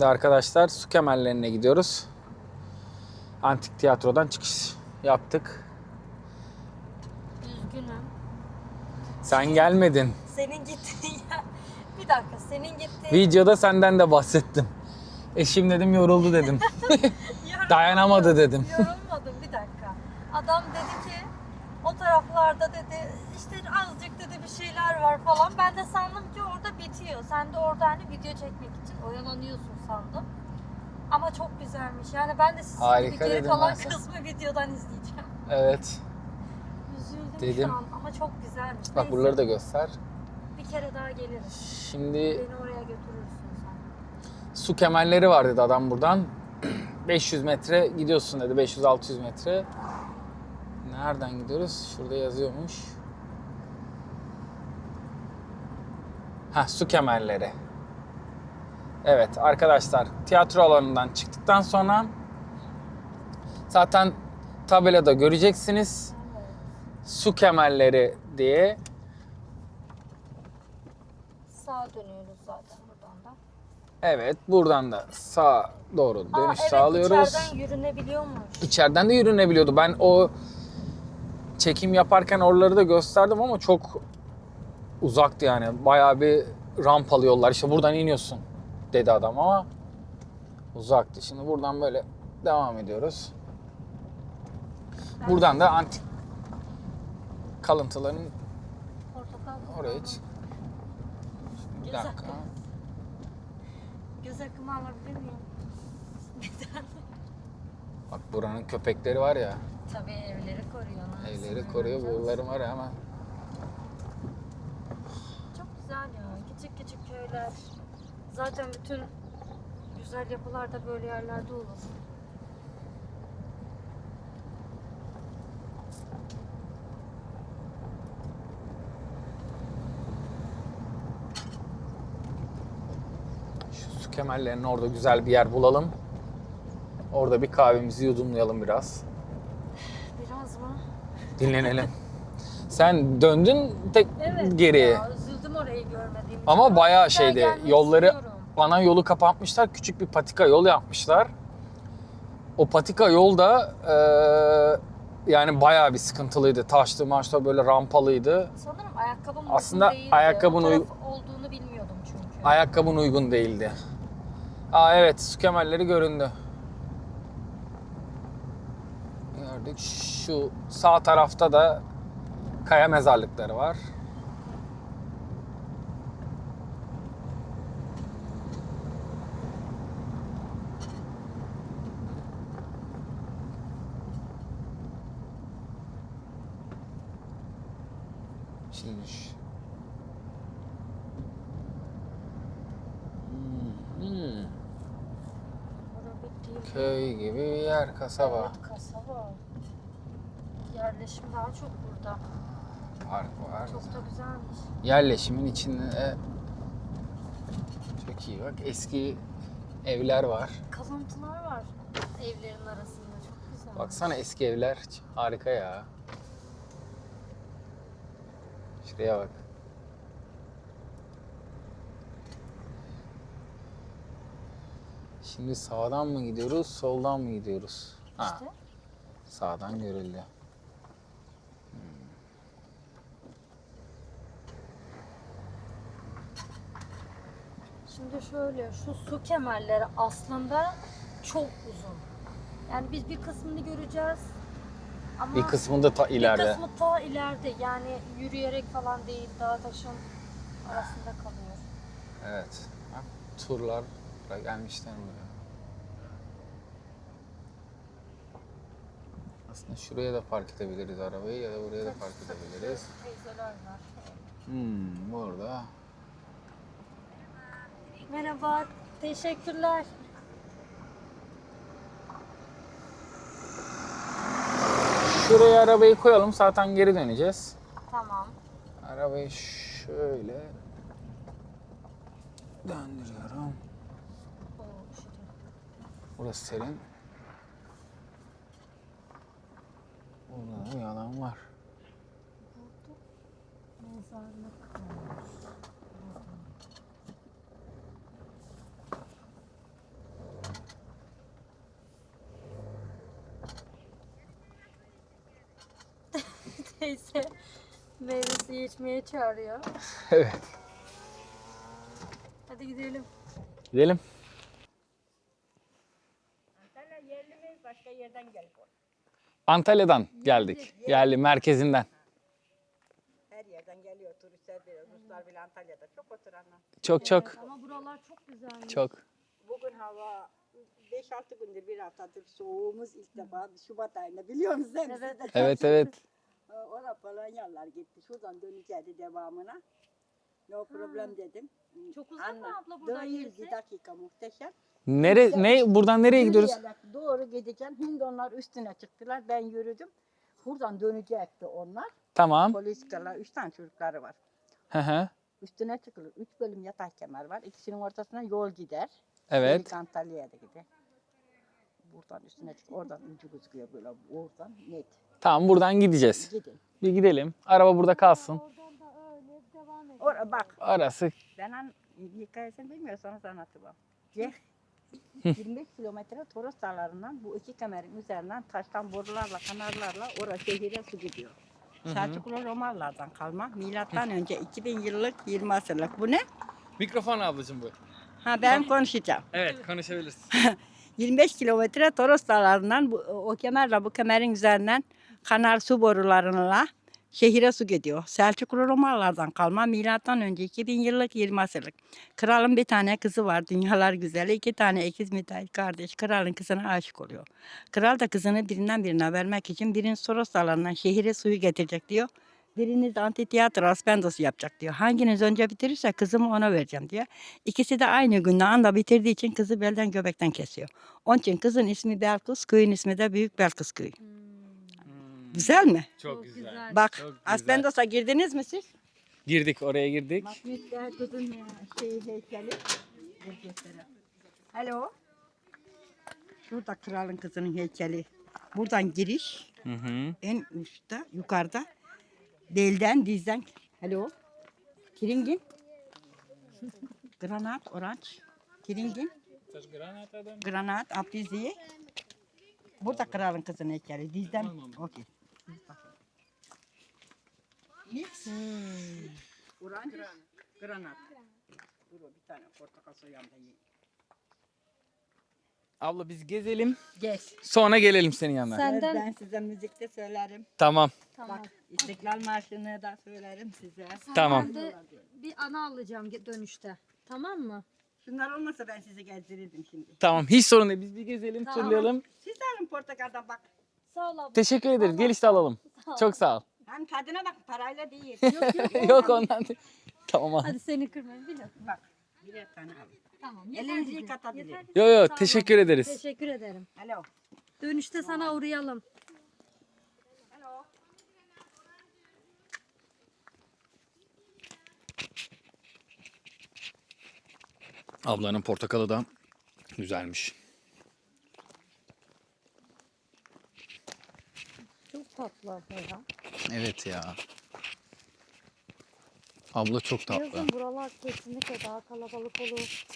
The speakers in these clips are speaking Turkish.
Şimdi arkadaşlar su kemerlerine gidiyoruz. Antik tiyatrodan çıkış yaptık. Üzgünüm. Sen gelmedin. Senin gittiğin yer... Bir dakika senin gittiğin... Videoda senden de bahsettim. Eşim dedim yoruldu dedim. Dayanamadı dedim. Yorulmadım bir dakika. Adam dedi ki o taraflarda dedi işte azıcık dedi bir şeyler var falan. Ben de sandım ki orada bitiyor. Sen de orada hani video çekmek için oyalanıyorsun sandım. Ama çok güzelmiş. Yani ben de sizin Harika gibi geri dedim kalan ben. kısmı videodan izleyeceğim. Evet. Üzüldüm Dedim. şu an ama çok güzelmiş. Bak Neyse, buraları da göster. Bir kere daha geliriz. Şimdi Beni oraya götürürsün sen. su kemerleri var dedi adam buradan. 500 metre gidiyorsun dedi. 500-600 metre. Nereden gidiyoruz? Şurada yazıyormuş. Ha su kemerleri. Evet arkadaşlar tiyatro alanından çıktıktan sonra zaten tabelada göreceksiniz. Su kemerleri diye. Sağa dönüyoruz zaten buradan da. Evet buradan da sağa doğru Aa, dönüş evet, sağlıyoruz. içeriden yürünebiliyormuş. İçeriden de yürünebiliyordu. Ben o çekim yaparken oraları da gösterdim ama çok uzaktı yani. Bayağı bir rampalı yollar. İşte buradan iniyorsun dedi adam ama uzaktı. Şimdi buradan böyle devam ediyoruz. Buradan da antik kalıntıların oraya hiç. Bir Göz dakika. hakkı. Göz hakkımı alabilir miyim? Bak buranın köpekleri var ya. Tabii evleri koruyor. nasıl Evleri koruyor. Buraların var ama Çok güzel ya. Küçük küçük köyler. Zaten bütün güzel yapılar da böyle yerlerde olur. Kemerlerinin orada güzel bir yer bulalım. Orada bir kahvemizi yudumlayalım biraz. Biraz mı? Dinlenelim. Sen döndün tek geriye. Ya, üzüldüm orayı görmediğim için. Ama bayağı Bir daha şeydi. Yolları istiyorum. ana yolu kapatmışlar. Küçük bir patika yol yapmışlar. O patika yolda eee, yani bayağı bir sıkıntılıydı. Taşlı maçta böyle rampalıydı. Sanırım ayakkabım Aslında uygun değildi. ayakkabın o taraf uy- olduğunu bilmiyordum çünkü. Ayakkabın uygun değildi. Aa evet su kemerleri göründü. Gördük. Şu sağ tarafta da kaya mezarlıkları var. Şu- Hmm, hmm. Köy gibi bir yer, kasaba. Evet, kasaba. Yerleşim daha çok burada. Park var. Çok da güzelmiş. Yerleşimin içinde çok iyi bak eski evler var. Kalıntılar var evlerin arasında. Çok güzel. Baksana eski evler harika ya. Şuraya bak. Şimdi sağdan mı gidiyoruz, soldan mı gidiyoruz? Ha, İşte. sağdan görüldü. Şimdi şöyle şu su kemerleri aslında çok uzun. Yani biz bir kısmını göreceğiz. Ama Bir kısmında ta ileride. Bir kısmı ta ileride. Yani yürüyerek falan değil. Dağ taşın arasında kalıyor. Evet. Bak turlar da gelmişler buraya. Aslında şuraya da park edebiliriz arabayı ya da buraya da park edebiliriz. Teyzeler var. Hmm, burada. Merhaba. Teşekkürler. Şuraya arabayı koyalım zaten geri döneceğiz. Tamam. Arabayı şöyle döndürüyorum. Burası serin. Burada da bir alan var. Mezarlık kalmış. Neyse. Meyve suyu içmeye çağırıyor. Evet. Hadi gidelim. Gidelim. Antalya yerli mi? Başka yerden gelip orada. Antalya'dan geldik. Yerli merkezinden. Her yerden geliyor turistler de, Ruslar bile Antalya'da çok oturanlar. Çok çok Ama buralar çok güzelmiş. çok. Bugün hava 5-6 gündür bir haftadır soğuğumuz ilk defa Şubat ayında biliyor musunuz Evet evet. Ee, Orada falan yerler gitti. Şuradan döneceğiz devamına. No problem dedim. Çok uzak mı Anla. abla buradan Değil gerisi? bir dakika muhteşem. Nere ne buradan nereye gidiyoruz? Yürüyerek Doğru gideceğim. Şimdi onlar üstüne çıktılar. Ben yürüdüm. Buradan dönecekti onlar. Tamam. Polis kala üç tane çocukları var. Hı hı. Üstüne çıkılır. Üç bölüm yatak kemer var. İkisinin ortasına yol gider. Evet. Delik Antalya'ya da gider. Buradan üstüne çık. Oradan ucu gözüküyor böyle. Oradan net. Tamam buradan gideceğiz. Gidin. Bir gidelim. Araba burada kalsın. Oradan da öyle devam edelim. Ora bak. Arası Ben an, hikayesini bilmiyorsanız anlatayım. Ce 25 kilometre Toros dağlarından bu iki kemerin üzerinden taştan borularla kanarlarla oraya şehire su gidiyor. Selçuklu Romalılardan kalma. Milattan önce 2000 yıllık 20 asırlık. Bu ne? Mikrofon ablacığım bu. Ha ben konuşacağım. Evet konuşabiliriz. 25 kilometre Toros dağlarından bu, o kemerle bu kemerin üzerinden kanal su borularıyla şehire su gidiyor. Selçuklu Romalılardan kalma milattan önce 2000 yıllık 20 asırlık. Kralın bir tane kızı var dünyalar güzeli. iki tane ikiz müteahhit kardeş kralın kızına aşık oluyor. Kral da kızını birinden birine vermek için birinin Toros dağlarından şehire suyu getirecek diyor. Biriniz antitiyatro aspendosu yapacak diyor. Hanginiz önce bitirirse kızımı ona vereceğim diyor. İkisi de aynı günde anda bitirdiği için kızı belden göbekten kesiyor. Onun için kızın ismi Belkıs, köyün ismi de Büyük Belkıs Köyü. Güzel mi? Çok güzel. Bak Çok güzel. Aspendos'a girdiniz mi siz? Girdik oraya girdik. Bir kızın şey heykeli. Alo. Şurada kralın kızının heykeli. Buradan giriş. Hı hı. En üstte yukarıda. Belden dizden. Alo. Kiringin. Granat, oranj. Kiringin. Granat, apriziye. Burada kralın kızının heykeli. Dizden. Okey. Mix. Oranj. Granat. Dur bir tane portakal soyam da yiyeyim. Abla biz gezelim. Geç. Sonra gelelim senin yanına. Senden Ben size müzikte söylerim. Tamam. tamam. Bak İstiklal Marşı'nı da söylerim size. Tamam. Ben de bir ana alacağım dönüşte. Tamam mı? Şunlar olmasa ben sizi gezdirirdim şimdi. Tamam. Hiç sorun değil. Biz bir gezelim, Tamam. turlayalım. Siz de alın portakaldan bak. Sağ ol abla. Teşekkür ederiz. Gel işte alalım. Sağ ol. Çok sağ ol. Hem tadına bak parayla değil. Yok yok. Yok ondan değil. Tamam abi. Hadi seni kırmayın biliyorum. bak birer tane al. Tamam. Elinizi bize. yıkatabilirim. Yeter. Yo yo Sağ ol. teşekkür ederiz. Teşekkür ederim. Alo. Dönüşte sana uğrayalım. Alo. Ablanın portakalı da güzelmiş. Çok tatlı abla ya. Evet ya. Abla çok tatlı. Yazın buralar kesinlikle daha kalabalık olur.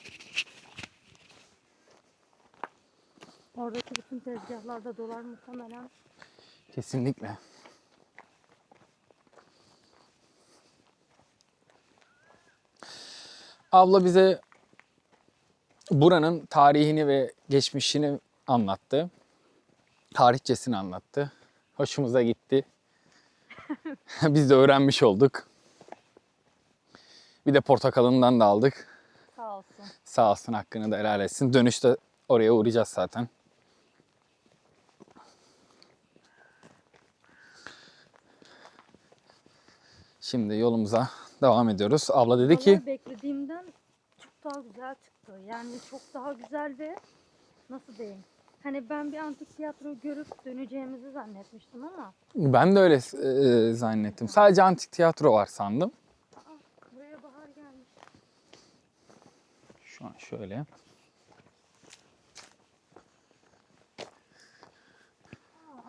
Oradaki bütün tezgahlarda dolar muhtemelen. Kesinlikle. Abla bize buranın tarihini ve geçmişini anlattı. Tarihçesini anlattı. Hoşumuza gitti. Biz de öğrenmiş olduk. Bir de portakalından da aldık. Sağ olsun. Sağ olsun hakkını da helal etsin. Dönüşte oraya uğrayacağız zaten. Şimdi yolumuza devam ediyoruz. Abla dedi ki Vallahi beklediğimden çok daha güzel çıktı. Yani çok daha güzel ve nasıl diyeyim? Hani ben bir antik tiyatro görüp döneceğimizi zannetmiştim ama ben de öyle e, zannettim. Sadece antik tiyatro var sandım. buraya bahar gelmiş. Şu an şöyle. Aa,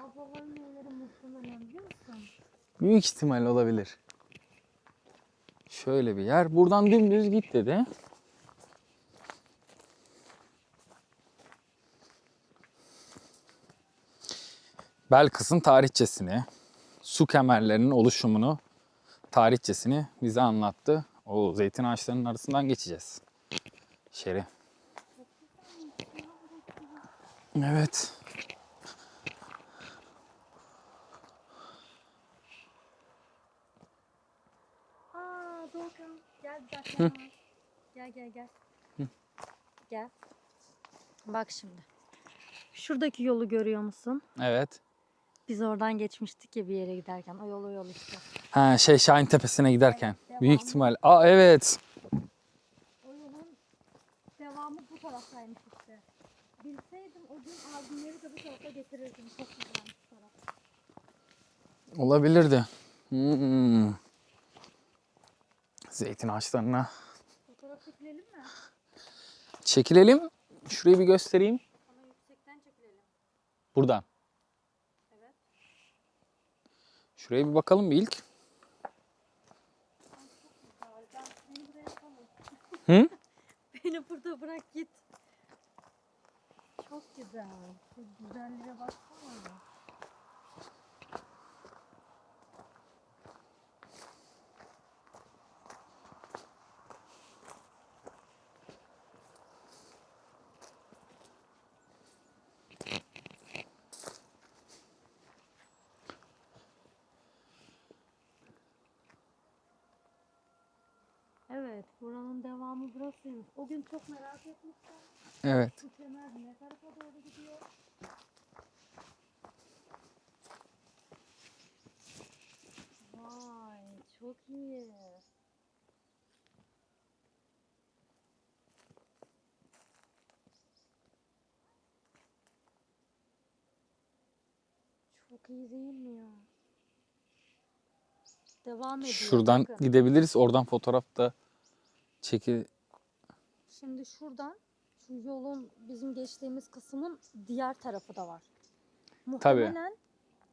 ablaların evleri muhtemelen biliyor musun? Büyük ihtimal olabilir. Şöyle bir yer. Buradan dümdüz git dedi. Belkıs'ın tarihçesini, su kemerlerinin oluşumunu, tarihçesini bize anlattı. O zeytin ağaçlarının arasından geçeceğiz. Şeri. Evet. Aa Doğukan gel bir dakika. Gel gel gel. Gel. Bak şimdi. Şuradaki yolu görüyor musun? Evet. Biz oradan geçmiştik ya bir yere giderken. O yol o yol işte. Ha şey Şahin Tepesi'ne giderken. Evet, Büyük ihtimal. Aa evet. O yolun devamı bu taraftaymış işte. Bilseydim o gün albümleri de bu tarafa getirirdim. Çok güzelmiş taraf. Olabilirdi. Hmm. Zeytin ağaçlarına Fotoğraf çekilelim mi? çekilelim. Şurayı bir göstereyim. Ama yüksekten çekilelim. Buradan. Evet. Şuraya bir bakalım bir ilk. Hı? Beni burada bırak git. Çok güzel. Şu güzelliğe baksana. Evet, buranın devamı burasıymış. O gün çok merak etmiştim. Evet. Bu kemer ne tarafa doğru gidiyor? Vay, çok iyi. Çok iyi değil mi ya? Devam ediyor. Şuradan bakın. gidebiliriz. Oradan fotoğraf da çekil. Şimdi şuradan şu yolun bizim geçtiğimiz kısmın diğer tarafı da var. Muhtemelen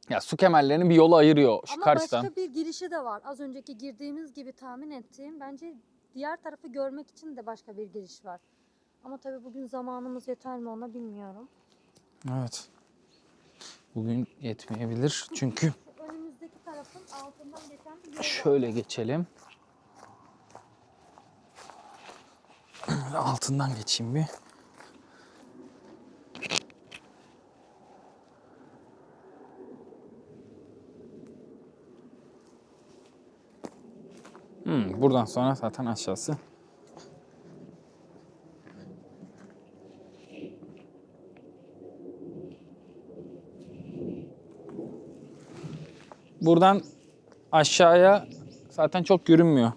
Ya su kemerlerinin bir yolu ayırıyor şu ama karşıdan. başka bir girişi de var. Az önceki girdiğimiz gibi tahmin ettiğim bence diğer tarafı görmek için de başka bir giriş var. Ama tabii bugün zamanımız yeter mi ona bilmiyorum. Evet. Bugün yetmeyebilir. Çünkü şöyle geçelim. Altından geçeyim bir. Hmm, buradan sonra zaten aşağısı. Buradan aşağıya zaten çok görünmüyor.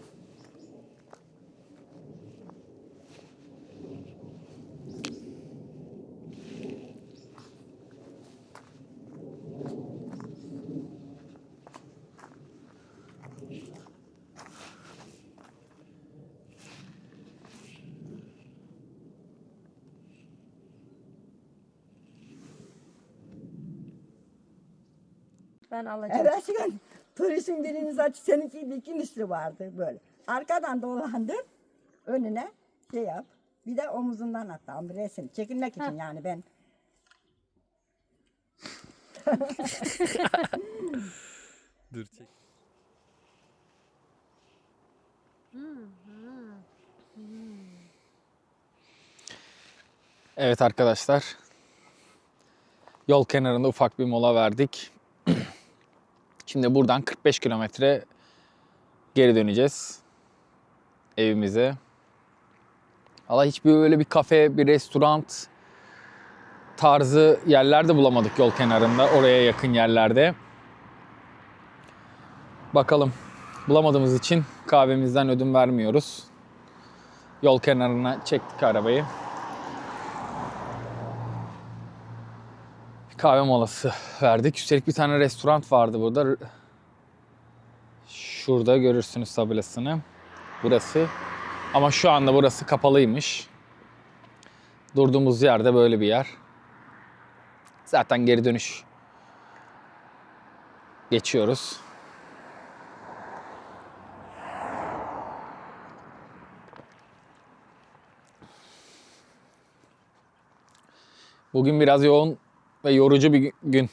Ben alacağım. Evet şimdi turistin biriniz açı seninki bikinisi vardı böyle. Arkadan dolandır önüne şey yap. Bir de omuzundan at bir resim. Çekinmek için yani ben. Dur çek. Evet arkadaşlar. Yol kenarında ufak bir mola verdik. Şimdi buradan 45 kilometre geri döneceğiz evimize. Valla hiçbir böyle bir kafe, bir restoran tarzı yerler de bulamadık yol kenarında. Oraya yakın yerlerde. Bakalım. Bulamadığımız için kahvemizden ödün vermiyoruz. Yol kenarına çektik arabayı. Kahve molası verdik. Üstelik bir tane restoran vardı burada. Şurada görürsünüz tabelasını. Burası. Ama şu anda burası kapalıymış. Durduğumuz yerde böyle bir yer. Zaten geri dönüş geçiyoruz. Bugün biraz yoğun ve yorucu bir gün.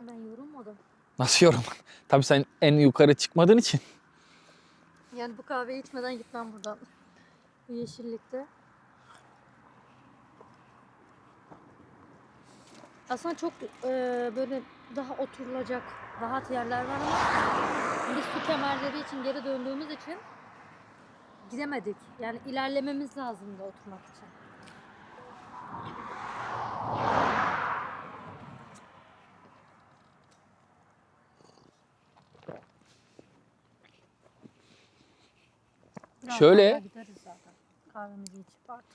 Ben yorulmadım. Nasıl yorum? Tabii sen en yukarı çıkmadığın için. Yani bu kahveyi içmeden gitmem buradan. Bu yeşillikte. Aslında çok e, böyle daha oturulacak rahat yerler var ama biz su kemerleri için geri döndüğümüz için gidemedik. Yani ilerlememiz lazımdı oturmak için. Biraz Şöyle-. Kahvemizi içip artık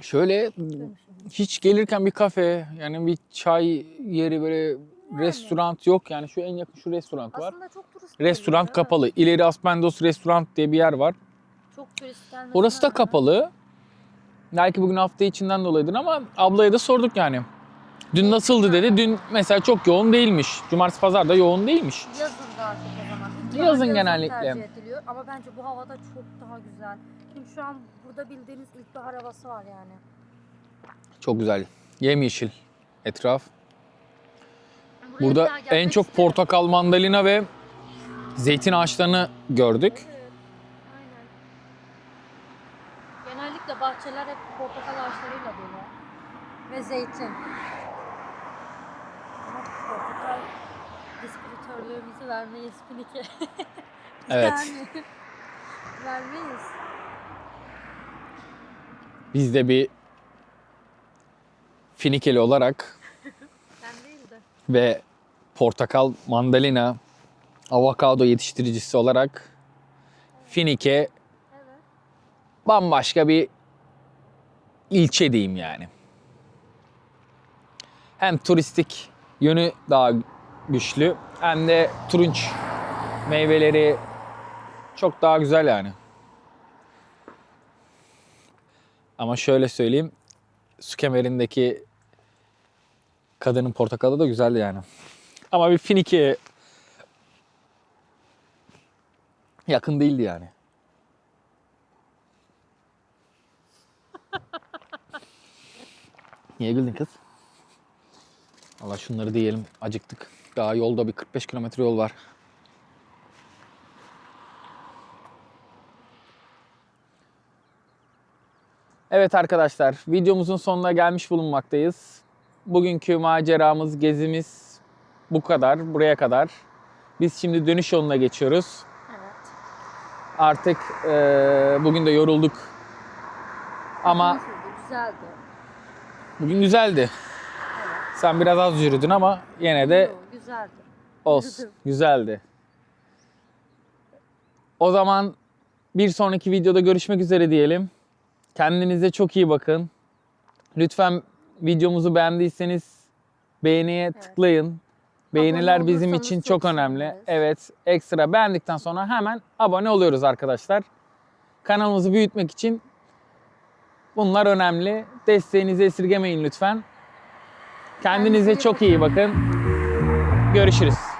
Şöyle hiç gelirken bir kafe yani bir çay yeri böyle restoran yok yani şu en yakın şu restoran var. Aslında çok turist Restoran geliyor, kapalı. İleri Aspendos Restoran diye bir yer var. Çok turist gelmesine Orası da rağmen kapalı. Belki bugün hafta içinden dolayıdır ama ablaya da sorduk yani. Dün nasıldı dedi. Dün mesela çok yoğun değilmiş. Cumartesi pazar da yoğun değilmiş. Yazın daha çok o zaman. Yazın genellikle. tercih ediliyor. Ama bence bu havada çok daha güzel. Çünkü şu an burada bildiğiniz ilkbahar havası var yani. Çok güzel. Yemyeşil etraf. Buraya bir Burada daha gelmek en çok isterim. portakal, mandalina ve zeytin ağaçlarını gördük. Evet. Aynen. Genellikle bahçeler hep portakal ağaçlarıyla dolu. Ve zeytin. Ama portakal distribütörlüğümüzü vermeyiz Finike. Evet. Vermeyiz. Biz de bir Finikeli olarak Ben değil de. ve portakal, mandalina, avokado yetiştiricisi olarak Finike Evet. bambaşka bir ilçe diyeyim yani. Hem turistik yönü daha güçlü hem de turunç meyveleri çok daha güzel yani. Ama şöyle söyleyeyim. Su kemerindeki kadının portakalı da güzeldi yani. Ama bir Finike'ye yakın değildi yani. Niye güldün kız? Allah şunları diyelim acıktık. Daha yolda bir 45 kilometre yol var. Evet arkadaşlar videomuzun sonuna gelmiş bulunmaktayız. Bugünkü maceramız, gezimiz bu kadar, buraya kadar. Biz şimdi dönüş yoluna geçiyoruz. Evet. Artık eee, bugün de yorulduk. Ama? Güzeldi. Bugün güzeldi. Evet. Sen biraz az yürüdün ama yine de Yo, güzeldi. olsun. Yürüdüm. Güzeldi. O zaman bir sonraki videoda görüşmek üzere diyelim. Kendinize çok iyi bakın. Lütfen videomuzu beğendiyseniz beğeniye tıklayın. Beğeniler bizim için çok önemli. Evet, ekstra beğendikten sonra hemen abone oluyoruz arkadaşlar. Kanalımızı büyütmek için bunlar önemli. Desteğinizi esirgemeyin lütfen. Kendinize çok iyi bakın. Görüşürüz.